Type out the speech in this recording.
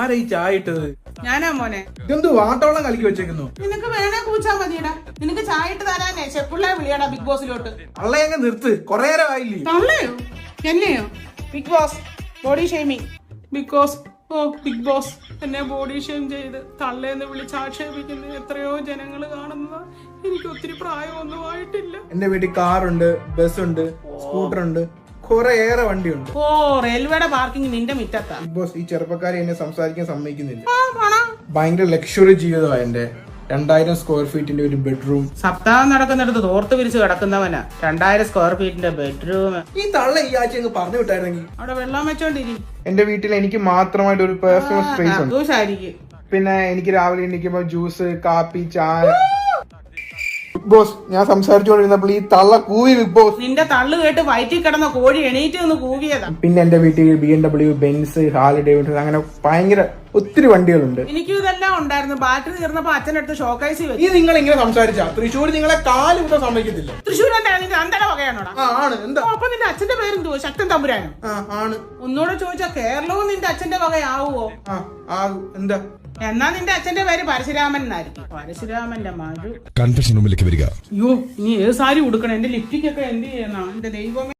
ആരാ ഈ ചായ ഇട്ടത്? ഞാനാ മോനെ. ഇതെന്ത് വാട്ടോളം കലക്കി വെച്ചേക്കുന്നു? നിനക്ക് വേണേ കൂച്ചാ മതിയടാ. നിനക്ക് ചായ ഇട്ട് തരാനേ. ചെപ്പിള്ളേ വിളിയടാ ബിഗ് ബോസിലോട്ട്. അള്ളേ അങ്ങ് നിർത്ത്. കൊറേ നേരം ആയില്ലേ? തള്ളയോ? എന്നെയോ? Big boss body shaming. Because oh big boss. എന്നെ ബോഡി ഷെയിം ചെയ്ത് തള്ളേന്ന് വിളിച്ച് ആക്ഷേപിക്കുന്ന എത്രയോ ജനങ്ങൾ കാണുന്നത് എനിക്ക് ഒത്തിരി പ്രായമൊന്നും ആയിട്ടില്ല. എന്റെ വീട്ടിൽ കാറുണ്ട് ബസ്സുണ്ട് സ്കൂട്ടറുണ്ട്. കുറെ ഏറെ വണ്ടിയുണ്ട്. ഓ റെയിൽവേയുടെ പാർക്കിംഗ് നിന്റെ മിറ്റത്താ? ബിഗ് ബോസ് ഈ ചെറുപ്പക്കാരെ എന്നെ സംസാരിക്കാൻ സമ്മതിക്കുന്നില്ല. ആ പണം? ഭയങ്കര ലക്ഷറി ജീവിതമാണ് എന്റെ. രണ്ടായിരം സ്ക്വയർ ഫീറ്റിന്റെ ഒരു ബെഡ്റൂം സപ്താഹം നടക്കുന്നിടത്ത് തോർത്ത് പിരിച്ച് കിടക്കുന്നവനാ. രണ്ടായിരം സ്ക്വയർ ഫീറ്റിന്റെ ബെഡ്റൂം ഈ തള്ള ഈ ആഴ്ച അങ്ങ് പറഞ്ഞു വിട്ടായിരുന്നെങ്കിൽ. അവിടെ വെള്ളം വെച്ചോണ്ടിരി. എന്റെ വീട്ടിൽ എനിക്ക് മാത്രമായിട്ട് ഒരു പേഴ്സണൽ സ്പേസ് ഉണ്ട്. ദൂഷായിരിക്കും പിന്നെ എനിക്ക് രാവിലെ എണീക്കുമ്പോ ജ്യൂസ് കാപ്പി ചായ. ബിഗ് ബോസ് ഞാൻ സംസാരിച്ചുകൊണ്ടിരുന്നപ്പോൾ ഈ തള്ള കൂവി ബിഗ് ബോസ് നിന്റെ തള്ളു കേട്ട് വയറ്റിൽ കിടന്ന കോഴി എണീറ്റ് നിന്ന് കൂവിയതാ. പിന്നെ എന്റെ വീട്ടിൽ B M W Benz Harley Davidson അങ്ങനെ ഭയങ്കര ഒത്തിരി വണ്ടികളുണ്ട്. എനിക്ക് ഇതെല്ലാം ഉണ്ടായിരുന്നു. ബാറ്ററി തീർന്നപ്പോ അച്ഛനടുത്ത് ഷോക്കൈസി വെച്ചു. ഈ നിങ്ങൾ ഇങ്ങനെ സംസാരിച്ചാ? തൃശ്ശൂർ നിങ്ങളെ കാൽ ഇവിടെ സമ്മതിക്കത്തില്ല. തൃശ്ശൂർ നിന്റെ അന്തര വകയാണോടാ? ആ ആണ്. എന്താ? അപ്പൊ നിന്റെ അച്ഛന്റെ പേരെന്തുവോ? ശക്തൻ തമ്പുരാനോ? ആ ആണ്. ഒന്നുകൂടെ ചോദിച്ചാ കേരളവും നിന്റെ അച്ഛന്റെ വകയാവുമോ ആ ആ എന്താ? എന്നാ നിന്റെ അച്ഛന്റെ പേര് പരശുരാമൻ എന്നായിരിക്കും. പരശുരാമന്റെ മഴു കൺഫെഷൻ റൂമിലേക്ക് വരിക. അയ്യോ ഇനി ഏത് സാരി ഉടുക്കണം? എന്റെ ലിപ്റ്റിക്കൊക്കെ എന്ത് ചെയ്യണം എന്റെ ദൈവമേ.